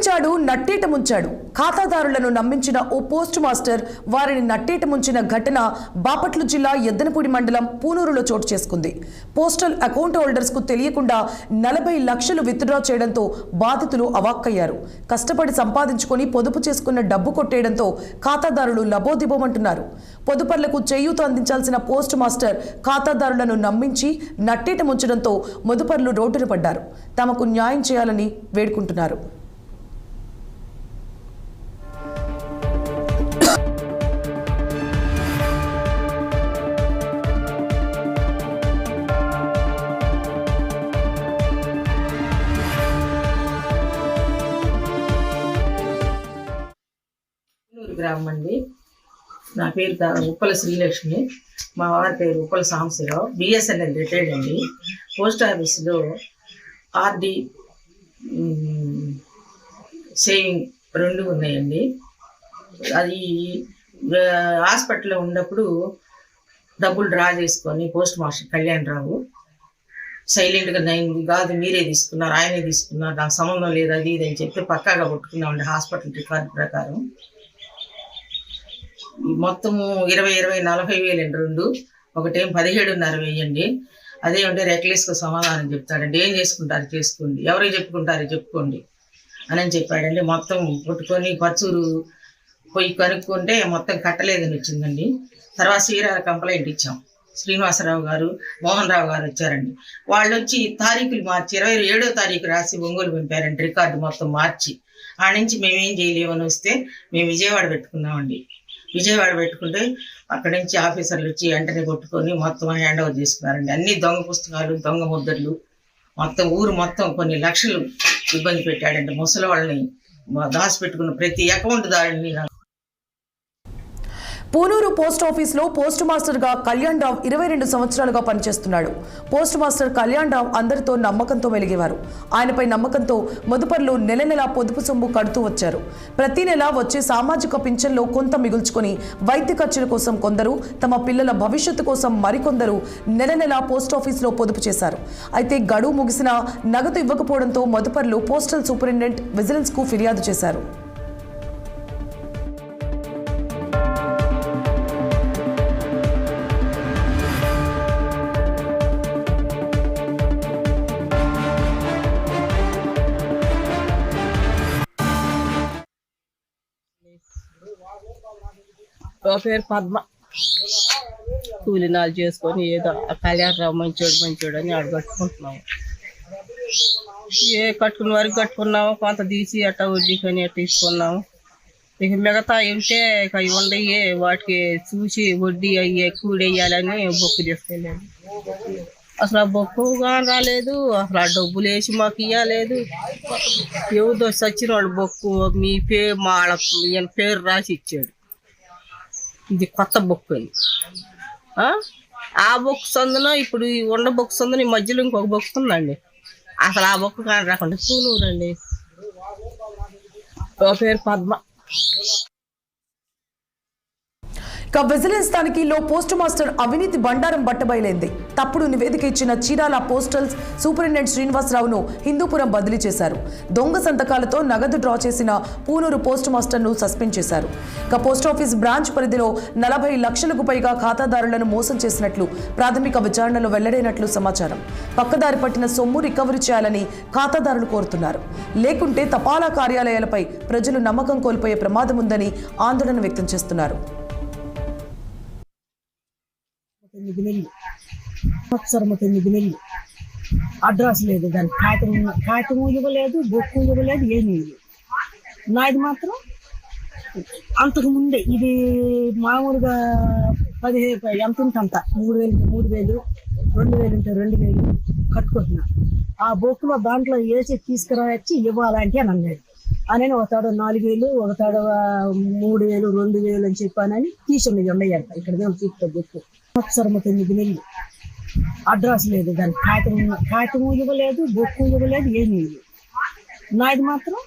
నమ్మించాడు నట్టేట ముంచాడు. ఖాతాదారులను నమ్మించిన ఓ post master వారిని నట్టేట ముంచిన ఘటన బాపట్ల జిల్లా ఎద్దనపూడి మండలం పూనూరులో చోటు చేసుకుంది. పోస్టల్ అకౌంట్ హోల్డర్స్కు తెలియకుండా నలభై లక్షలు విత్డ్రా చేయడంతో బాధితులు అవాక్కయ్యారు. కష్టపడి సంపాదించుకొని పొదుపు చేసుకున్న డబ్బు కొట్టేయడంతో ఖాతాదారులు లబోదిబోమంటున్నారు. పొదుపర్లకు చేయూత అందించాల్సిన పోస్ట్ మాస్టర్ ఖాతాదారులను నమ్మించి నట్టేట ముంచడంతో మొదుపర్లు రోడ్డున పడ్డారు. తమకు న్యాయం చేయాలని వేడుకుంటున్నారు. ఊరు అండి. నా పేరు ఉప్పల శ్రీలక్ష్మి. మా వారి పేరు ఉప్పల సాంబశివరావు. బిఎస్ఎన్ఎల్ రిటైర్డ్ అండి. పోస్ట్ ఆఫీస్లో ఆర్డి సేవింగ్ రెండు ఉన్నాయండి. అది హాస్పిటల్లో ఉన్నప్పుడు డబ్బులు డ్రా చేసుకొని పోస్ట్ మాస్టర్ కళ్యాణ్ రావు. సైలెంట్గా నేను కాదు మీరే తీసుకున్నారు ఆయనే తీసుకున్నారు నాకు సంబంధం లేదు అది ఇది అని చెప్పి పక్కాగా కొట్టుకున్నామండి హాస్పిటల్ రికార్డు ప్రకారం. మొత్తము ఇరవై ఇరవై నలభై వేలు అండి రెండు. ఒకటేం పదిహేడున్నర వేయండి. అదే ఉంటే సమాధానం చెప్తాడండి. ఏం చేసుకుంటారు? చేసుకోండి. ఎవరు చెప్పుకుంటారు? చెప్పుకోండి. అని అని చెప్పాడండి. మొత్తం కొట్టుకొని పచ్చూరు పోయి కనుక్కుంటే మొత్తం కట్టలేదని వచ్చిందండి. తర్వాత శ్రీరాల కంప్లైంట్ ఇచ్చాం. శ్రీనివాసరావు గారు మోహన్ రావు గారు వచ్చారండి. వాళ్ళు వచ్చి తారీఖులు మార్చి ఇరవై ఏడో తారీఖు రాసి ఒంగోలు పంపారండి. రికార్డు మొత్తం మార్చి. ఆ నుంచి మేమేం చేయలేమని వస్తే మేము విజయవాడ పెట్టుకున్నామండి. విజయవాడ పెట్టుకుంటే అక్కడి నుంచి ఆఫీసర్లు వచ్చి వెంటనే కొట్టుకొని మొత్తం హ్యాండ్ ఓవర్ చేసుకున్నారండి. అన్ని దొంగ పుస్తకాలు దొంగ ముద్రలు మొత్తం ఊరు మొత్తం కొన్ని లక్షలు ఇబ్బంది పెట్టాడండి. ముసలి వాళ్ళని దాచిపెట్టుకున్న ప్రతి అకౌంట్ దారిని పూనూరు పోస్ట్ ఆఫీస్లో పోస్ట్ మాస్టర్గా కళ్యాణ్ రావు ఇరవై రెండు సంవత్సరాలుగా పనిచేస్తున్నాడు. పోస్ట్ మాస్టర్ కళ్యాణ్ రావు అందరితో నమ్మకంతో వెలిగేవారు ఆయనపై నమ్మకంతో మదుపర్లు నెల నెలా పొదుపు సొమ్ము కడుతూ వచ్చారు. ప్రతి నెల వచ్చే సామాజిక పింఛన్లో కొంత మిగుల్చుకొని వైద్య ఖర్చుల కోసం కొందరు తమ పిల్లల భవిష్యత్తు కోసం మరికొందరు నెల నెలా పోస్ట్ ఆఫీస్లో పొదుపు చేశారు. అయితే గడువు ముగిసినా నగదు ఇవ్వకపోవడంతో మదుపర్లు పోస్టల్ సూపరింటెండెంట్ విజిలెన్స్కు ఫిర్యాదు చేశారు. పేరు పద్మ. కూలినాలు చేసుకొని ఏదో కళ్యాణరావు మంచోడు మంచోడు అని ఆడు కట్టుకుంటున్నాము. ఏ కట్టుకున్న వరకు కట్టుకున్నాము కొంత తీసి అట్ట వడ్డీకని అట్ట తీసుకున్నాము ఇక మిగతా ఉంటే ఇక అవి ఉండయి వాటికి చూసి వడ్డీ అయ్యే కూడేయాలని బొక్కు తీసుకెళ్ళాను అసలు ఆ బొక్కు కానీ రాలేదు అసలు ఆ డబ్బులు వేసి మాకు ఇవ్వలేదు ఎవరిదో సచిన వాడు బొక్కు మీ పేరు మా ఈయన పేరు రాసి ఇచ్చాడు. ఇది కొత్త బుక్ అది. ఆ? ఆ బుక్ సందున ఇప్పుడు ఈ ఉండ బుక్స్ సందున ఈ మధ్యలో ఇంకొక బుక్స్ ఉందండి. అసలు ఆ బుక్ కానీ రాకుండా పూలు రండి పేరు పద్మ. ఇక విజిలెన్స్ తనిఖీలో పోస్ట్ మాస్టర్ అవినీతి బండారం బట్టబయలైంది. తప్పుడు నివేదిక ఇచ్చిన చీరాల పోస్టల్స్ సూపరింటెండెంట్ శ్రీనివాసరావును హిందూపురం బదిలీ చేశారు. దొంగ సంతకాలతో నగదు డ్రా చేసిన పూనూరు పోస్ట్ మాస్టర్ను సస్పెండ్ చేశారు. ఇక పోస్టాఫీస్ బ్రాంచ్ పరిధిలో నలభై లక్షలకు పైగా ఖాతాదారులను మోసం చేసినట్లు ప్రాథమిక విచారణలో వెల్లడైనట్లు సమాచారం. పక్కదారి పట్టిన సొమ్ము రికవరీ చేయాలని ఖాతాదారులు కోరుతున్నారు. లేకుంటే తపాలా కార్యాలయాలపై ప్రజలు నమ్మకం కోల్పోయే ప్రమాదం ఉందని ఆందోళన వ్యక్తం చేస్తున్నారు. తొమ్మిది నెలలు. సంవత్సరము తొమ్మిది నెలలు. అడ్రస్ లేదు దానికి. కాగితం కాగితం ఇవ్వలేదు బొక్కు ఇవ్వలేదు ఏమీ ఇవ్వలేదు. నాది మాత్రం అంతకు ముందే ఇది మామూలుగా పదిహేను ఎంత ఉంటే అంత మూడు వేలు మూడు వేలు రెండు వేలు ఉంటే రెండు వేలు కట్టుకుంటున్నా. ఆ బొక్కులో దాంట్లో వేసి తీసుకురావచ్చి ఇవ్వాలంటే అని అన్నాడు. అని ఒకతాడు నాలుగు వేలు ఒకతాడు మూడు వేలు రెండు వేలు అని చెప్పానని తీసుకున్నది ఉన్నాయంట ఇక్కడ మేము చూస్తే సంవత్సరం తొమ్మిది నెలలు. అడ్రస్ లేదు దానికి. కాగితం కాటము ఇవ్వలేదు బొక్కు ఇవ్వలేదు ఏమీ లేదు. నాది మాత్రం